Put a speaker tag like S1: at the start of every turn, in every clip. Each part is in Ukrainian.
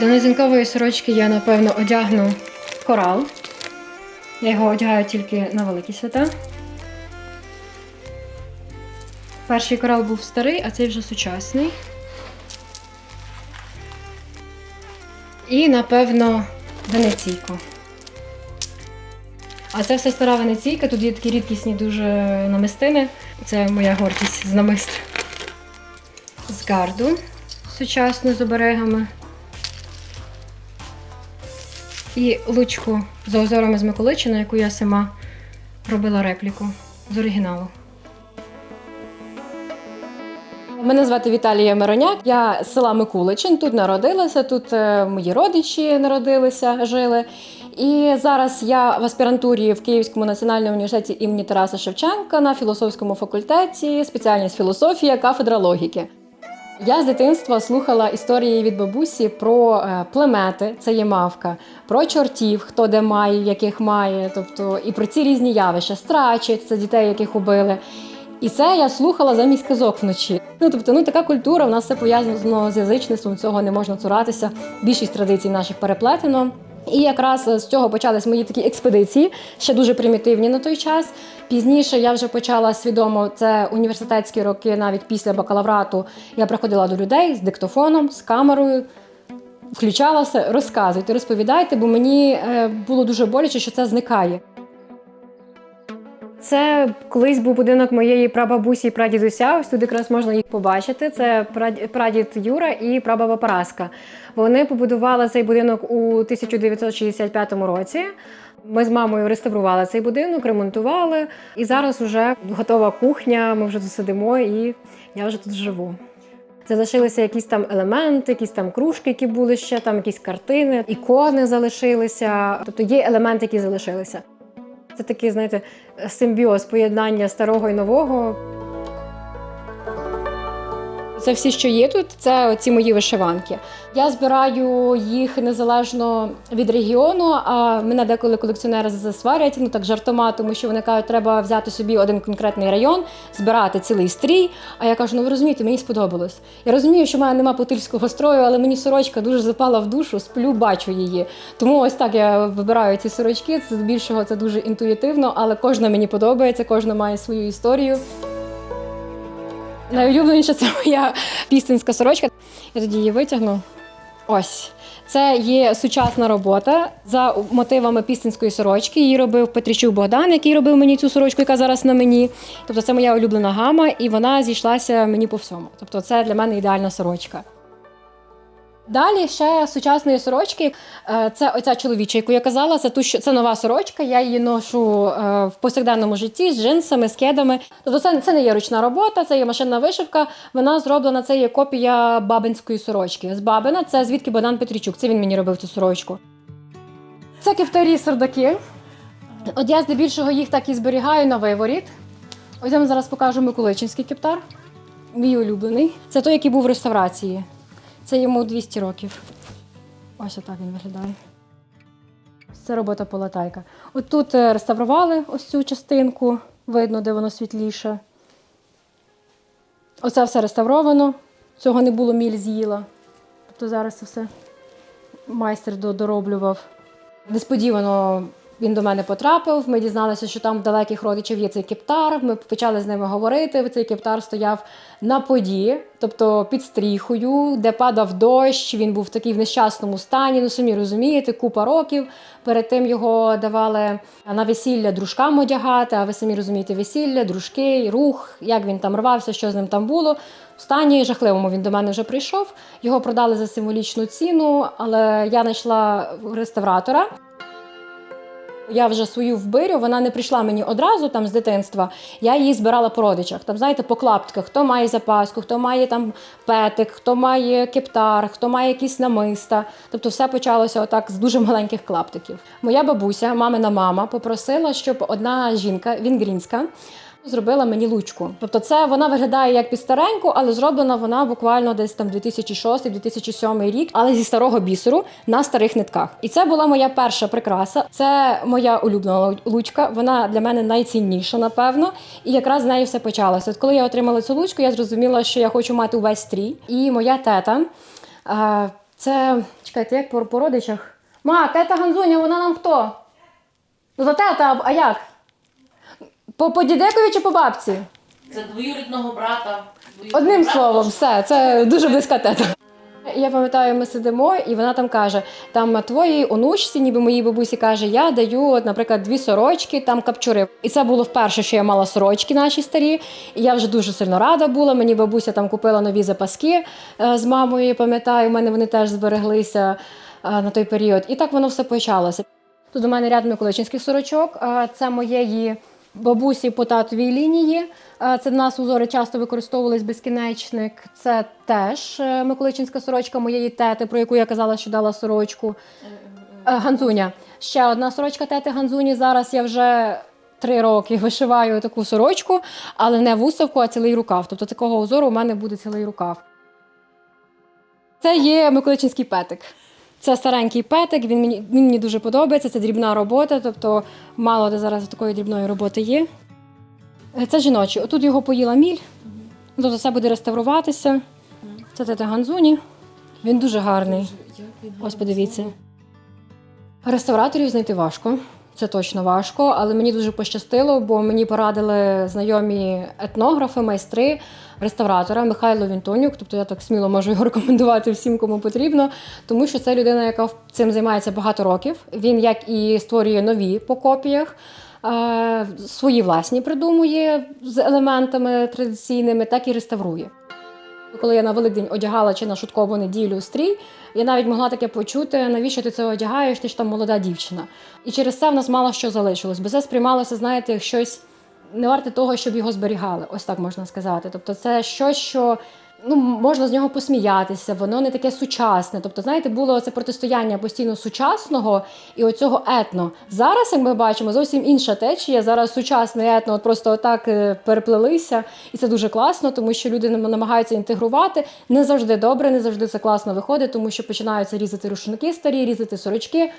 S1: До низинкової сорочки я, напевно, одягну корал. Я його одягаю тільки на великі свята. Перший корал був старий, а цей вже сучасний. І, напевно, венеційку. А це все стара венеційка, тут є такі рідкісні дуже намистини. Це моя гордість з намист. З гарду сучасну з оберегами. І лучку за узорами з Миколичина, яку я сама робила репліку з оригіналу. Мене звати Віталія Мироняк. Я з села Микуличин. Тут народилася, тут е, мої родичі народилися, жили. І зараз я в аспірантурі в Київському національному університеті імені Тараса Шевченка на філософському факультеті, спеціальність філософія, кафедра логіки. Я з дитинства слухала історії від бабусі про е, племети, це є мавка, про чортів, хто де має, яких має, тобто і про ці різні явища, страчі, це дітей, яких убили. І це я слухала замість казок вночі. Ну тобто, ну така культура, в нас все пов'язано з язичництвом, цього не можна цуратися. Більшість традицій наших переплетено. І якраз з цього почались мої такі експедиції, ще дуже примітивні на той час. Пізніше я вже почала свідомо це університетські роки, навіть після бакалаврату. Я приходила до людей з диктофоном, з камерою, включала все, розказуйте, розповідайте, бо мені е, було дуже боляче, що це зникає. Це колись був будинок моєї прабабусі і прадідуся. Ось тут якраз можна їх побачити. Це прад- прадід Юра і прабаба Параска. Вони побудували цей будинок у 1965 році. Ми з мамою реставрували цей будинок, ремонтували. І зараз вже готова кухня. Ми вже тут сидимо, і я вже тут живу. Залишилися якісь там елементи, якісь там кружки, які були ще, там якісь картини, ікони залишилися. Тобто є елементи, які залишилися. Це такий, знаєте, симбіоз поєднання старого і нового. Це всі, що є тут, це оці мої вишиванки. Я збираю їх незалежно від регіону. А мене деколи колекціонери засварять, ну так жартома, тому що вони кажуть, треба взяти собі один конкретний район, збирати цілий стрій. А я кажу, ну ви розумієте, мені сподобалось. Я розумію, що в мене нема потильського строю, але мені сорочка дуже запала в душу, сплю, бачу її. Тому ось так я вибираю ці сорочки. Це більшого це дуже інтуїтивно, але кожна мені подобається, кожна має свою історію. Найулюбленіша це моя пістинська сорочка. Я тоді її витягну. Ось. Це є сучасна робота за мотивами пістинської сорочки. Її робив Петрічук Богдан, який робив мені цю сорочку, яка зараз на мені. Тобто це моя улюблена гама, і вона зійшлася мені по всьому. Тобто, це для мене ідеальна сорочка. Далі ще сучасної сорочки. е, Це оця чоловіча, яку я казала. Це ту, що це нова сорочка. Я її ношу е, в повсякденному житті з джинсами, з кедами. Тобто це, це не є ручна робота, це є машинна вишивка. Вона зроблена, це є копія бабинської сорочки. З бабина це звідки Богдан Петрічук. Це він мені робив цю сорочку. Це кефтарі сердаки. От я здебільшого їх так і зберігаю на виворіт. Ось я вам зараз покажу Миколичинський кептар. Мій улюблений. Це той, який був в реставрації. Це йому 200 років. Ось отак він виглядає. Це робота полатайка. От тут е, реставрували ось цю частинку, видно, де воно світліше. Оце все реставровано. Цього не було міль з'їла. Тобто зараз це все майстер дороблював. Несподівано він до мене потрапив. Ми дізналися, що там в далеких родичів є цей кептар. Ми почали з ними говорити. Цей кептар стояв на поді, тобто під стріхою, де падав дощ. Він був такий в нещасному стані. Ну самі розумієте, купа років. Перед тим його давали на весілля дружкам одягати. А ви самі розумієте, весілля, дружки, рух, як він там рвався, що з ним там було. В стані жахливому він до мене вже прийшов. Його продали за символічну ціну, але я знайшла реставратора. Я вже свою вбирю, вона не прийшла мені одразу там з дитинства. Я її збирала по родичах. Там, знаєте, по клаптиках, хто має запаску, хто має там петик, хто має кептар, хто має якісь намиста. Тобто все почалося отак з дуже маленьких клаптиків. Моя бабуся, мамина мама, попросила, щоб одна жінка, вінгрінська, Зробила мені лучку. Тобто, це вона виглядає як під стареньку, але зроблена вона буквально десь там 2006-2007 рік, але зі старого бісеру на старих нитках. І це була моя перша прикраса. Це моя улюблена лучка. Вона для мене найцінніша, напевно. І якраз з нею все почалося. От коли я отримала цю лучку, я зрозуміла, що я хочу мати увесь стрій. І моя тета. Це, чекайте, як по, по родичах? Ма, тета Ганзуня, вона нам хто? Ну, то тета, а як? По, по дідекові чи по бабці?
S2: Це двоюрідного брата. двоюрідного
S1: Одним
S2: брата.
S1: словом, все, це дуже близька тета. Я пам'ятаю, ми сидимо, і вона там каже: там твоїй онучці, ніби моїй бабусі каже, я даю, от, наприклад, дві сорочки, там капчури. І це було вперше, що я мала сорочки наші старі. І я вже дуже сильно рада була. Мені бабуся там купила нові запаски е, з мамою. Я пам'ятаю, у мене вони теж збереглися е, на той період. І так воно все почалося. Тут у мене ряд миколичинських сорочок. Це моєї бабусі по татовій лінії. Е, Це в нас узори часто використовувались безкінечник. Це теж е, миколичинська сорочка моєї тети, про яку я казала, що дала сорочку. Е, Ганзуня. Ще одна сорочка тети Ганзуні. Зараз я вже три роки вишиваю таку сорочку, але не вуставку, а цілий рукав. Тобто такого узору у мене буде цілий рукав. Це є Миколичинський петик. Це старенький петик, він мені, він мені дуже подобається. Це дрібна робота, тобто мало де зараз такої дрібної роботи є. Е, Це жіночий. Отут його поїла міль. Тобто це буде реставруватися. Це тета Ганзуні. Він дуже гарний. Ось подивіться. Реставраторів знайти важко. Це точно важко, але мені дуже пощастило, бо мені порадили знайомі етнографи, майстри, реставратора Михайло Вінтонюк. Тобто я так сміло можу його рекомендувати всім, кому потрібно, тому що це людина, яка цим займається багато років. Він як і створює нові по копіях, е, свої власні придумує з елементами традиційними, так і реставрує. Коли я на Великдень одягала чи на шуткову неділю стрій, я навіть могла таке почути, навіщо ти це одягаєш, ти ж там молода дівчина. І через це в нас мало що залишилось, бо це сприймалося, знаєте, як щось не варте того, щоб його зберігали, ось так можна сказати. Тобто, це щось, що ну, можна з нього посміятися, воно не таке сучасне. Тобто, знаєте, було це протистояння постійно сучасного і оцього етно. Зараз, як ми бачимо, зовсім інша течія. Зараз сучасне етно от просто отак е, переплелися, і це дуже класно, тому що люди нам- намагаються інтегрувати. Не завжди добре, не завжди це класно виходить, тому що починаються різати рушники старі, різати сорочки.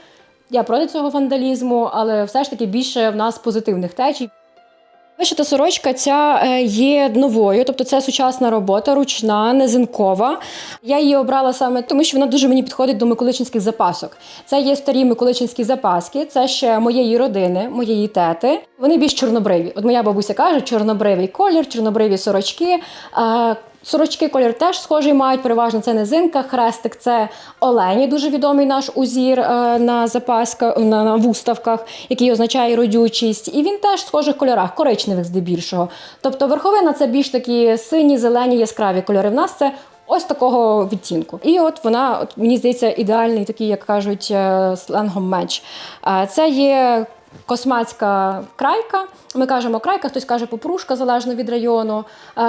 S1: Я проти цього вандалізму, але все ж таки більше в нас позитивних течій. Вишита сорочка ця е, є новою, тобто це сучасна робота, ручна, незинкова. Я її обрала саме тому, що вона дуже мені підходить до миколичинських запасок. Це є старі миколичинські запаски, це ще моєї родини, моєї тети. Вони більш чорнобриві. От моя бабуся каже, чорнобривий колір, чорнобриві сорочки. Сорочки колір теж схожий мають, переважно це низинка, хрестик, це олені, дуже відомий наш узір е, на запасках, на, на вуставках, який означає родючість. І він теж в схожих кольорах, коричневих здебільшого. Тобто верховина це більш такі сині, зелені, яскраві кольори. В нас це ось такого відтінку. І от вона, от, мені здається, ідеальний такий, як кажуть, е, сленгом меч. Е, Це є Космацька крайка. Ми кажемо крайка, хтось каже попрушка, залежно від району.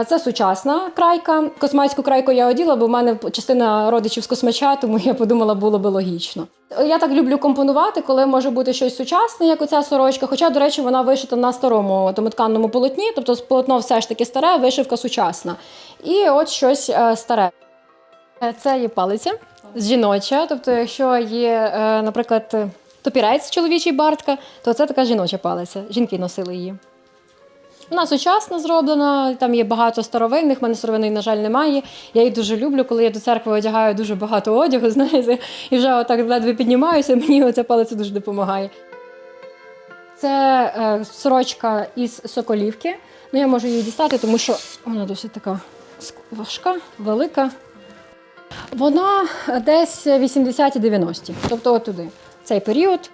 S1: Це сучасна крайка. Космацьку крайку я оділа, бо в мене частина родичів з космача, тому я подумала, було би логічно. Я так люблю компонувати, коли може бути щось сучасне, як оця сорочка. Хоча, до речі, вона вишита на старому домотканному полотні, тобто полотно все ж таки старе, вишивка сучасна. І от щось е, старе. Це є палиця жіноча. Тобто, якщо є, е, наприклад, топірець чоловічий бартка, то це така жіноча палиця. Жінки носили її. Вона сучасно зроблена, там є багато старовинних, в мене старовинної, на жаль, немає. Я їх дуже люблю, коли я до церкви одягаю дуже багато одягу, знаєте, і вже отак ледве піднімаюся, мені оця палиця дуже допомагає. Це е, сорочка із соколівки. Ну, я можу її дістати, тому що вона досить така важка, велика. Вона десь 80-ті 90-ті, тобто от туди, цей період.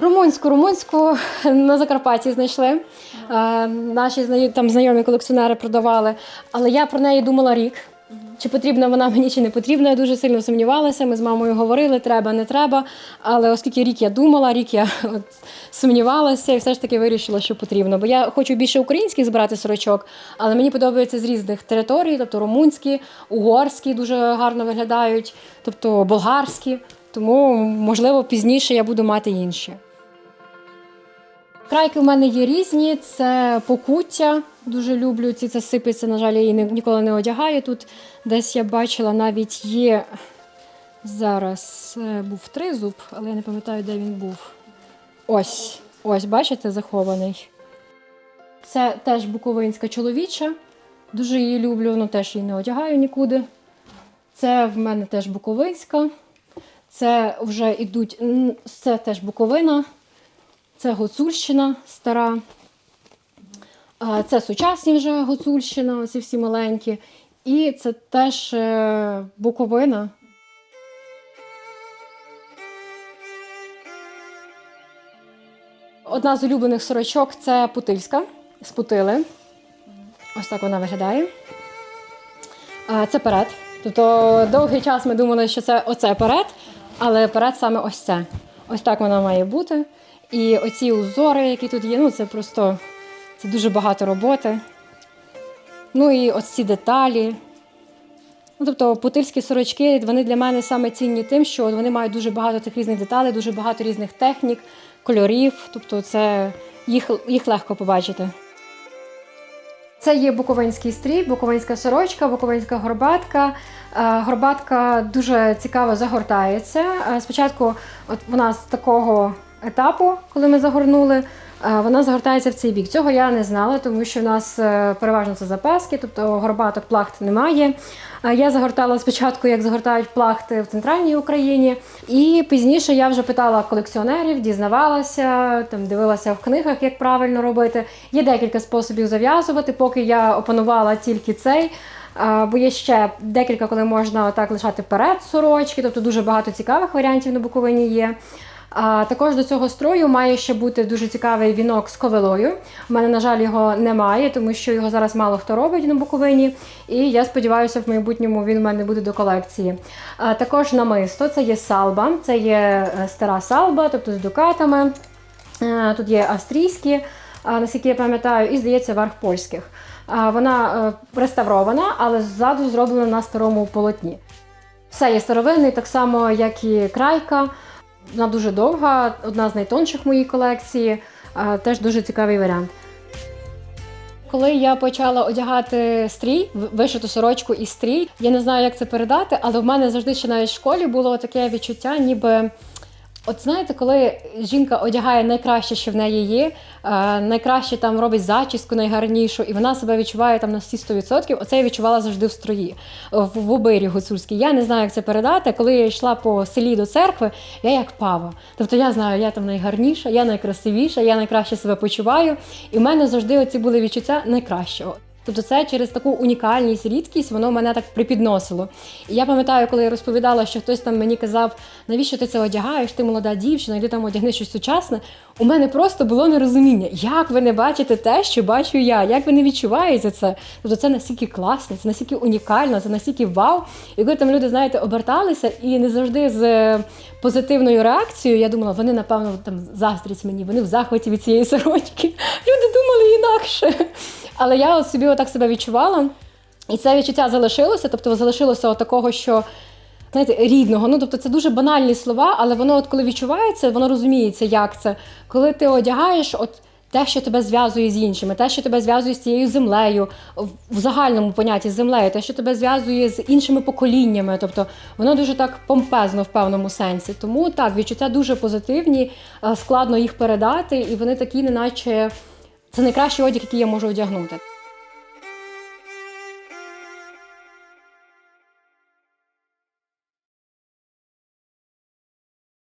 S1: Румунську, румунську на Закарпатті знайшли. Е, наші там знайомі колекціонери продавали. Але я про неї думала рік. Чи потрібна вона мені, чи не потрібна, я дуже сильно сумнівалася. Ми з мамою говорили, треба, не треба. Але оскільки рік я думала, рік я от, сумнівалася і все ж таки вирішила, що потрібно. Бо я хочу більше українських збирати сорочок, але мені подобається з різних територій, тобто румунські, угорські дуже гарно виглядають, тобто болгарські. Тому, можливо, пізніше я буду мати інші. Крайки в мене є різні, це покуття. Дуже люблю ці це сипеться. На жаль, я її ніколи не одягаю. Тут десь я бачила, навіть є зараз е, був тризуб, але я не пам'ятаю, де він був. Ось, ось, бачите, захований. Це теж буковинська чоловіча. Дуже її люблю, але теж її не одягаю нікуди. Це в мене теж Буковинська. Це вже йдуть, це теж Буковина, це Гуцульщина стара. Це сучасні вже Гуцульщина, оці всі маленькі. І це теж е, Буковина. Одна з улюблених сорочок це Путильська з Путили. Ось так вона виглядає. Це перед. Тобто довгий час ми думали, що це оце перед, але перед саме ось це. Ось так вона має бути. І оці узори, які тут є, ну це просто це дуже багато роботи. Ну і ось ці деталі. Ну, тобто путильські сорочки вони для мене саме цінні тим, що вони мають дуже багато цих різних деталей, дуже багато різних технік, кольорів. Тобто це їх, їх легко побачити. Це є буковинський стрій, буковинська сорочка, буковинська горбатка. Е, Горбатка дуже цікаво загортається. Е, Спочатку, от вона з такого етапу, коли ми загорнули, вона загортається в цей бік. Цього я не знала, тому що в нас е, переважно це запаски, тобто горбаток плахт немає. Я загортала спочатку, як загортають плахти в центральній Україні, і пізніше я вже питала колекціонерів, дізнавалася, там дивилася в книгах, як правильно робити. Є декілька способів зав'язувати, поки я опанувала тільки цей. Бо є ще декілька, коли можна так лишати перед сорочки, тобто дуже багато цікавих варіантів на Буковині є. А також до цього строю має ще бути дуже цікавий вінок з ковилою. У мене, на жаль, його немає, тому що його зараз мало хто робить на Буковині. І я сподіваюся, в майбутньому він у мене буде до колекції. А також намисто це є салба, це є е, стара салба, тобто з дукатами. Е, Тут є австрійські, наскільки я пам'ятаю, і здається, верх польських. Вона е, реставрована, але ззаду зроблена на старому полотні. Все є старовинний, так само, як і крайка. Вона дуже довга, одна з найтонших моїй колекції. Теж дуже цікавий варіант. Коли я почала одягати стрій, вишиту сорочку і стрій, я не знаю, як це передати, але в мене завжди ще навіть в школі було таке відчуття, ніби. От знаєте, коли жінка одягає найкраще, що в неї є, е, найкраще там робить зачіску найгарнішу, і вона себе відчуває там на всі 100%, оце я відчувала завжди в строї, в, обирі гуцульській. Я не знаю, як це передати. Коли я йшла по селі до церкви, я як пава. Тобто я знаю, я там найгарніша, я найкрасивіша, я найкраще себе почуваю. І в мене завжди оці були відчуття найкращого. Тобто це через таку унікальність, рідкість, воно мене так припідносило. І я пам'ятаю, коли я розповідала, що хтось там мені казав, навіщо ти це одягаєш, ти молода дівчина, йди там одягни щось сучасне. У мене просто було нерозуміння, як ви не бачите те, що бачу я, як ви не відчуваєте це. Тобто це настільки класно, це настільки унікально, це настільки вау. І коли там люди, знаєте, оберталися і не завжди з е, позитивною реакцією, я думала, вони, напевно, там заздрять мені, вони в захваті від цієї сорочки. Люди думали інакше. Але я от собі отак себе відчувала, і це відчуття залишилося, тобто залишилося от такого, що. Знаєте, рідного. Ну, тобто це дуже банальні слова, але воно, от коли відчувається, воно розуміється, як це. Коли ти одягаєш, от те, що тебе зв'язує з іншими, те, що тебе зв'язує з цією землею, в, загальному понятті з землею, те, що тебе зв'язує з іншими поколіннями. Тобто воно дуже так помпезно в певному сенсі. Тому так, відчуття дуже позитивні, е, складно їх передати, і вони такі, неначе це найкращий одяг, який я можу одягнути.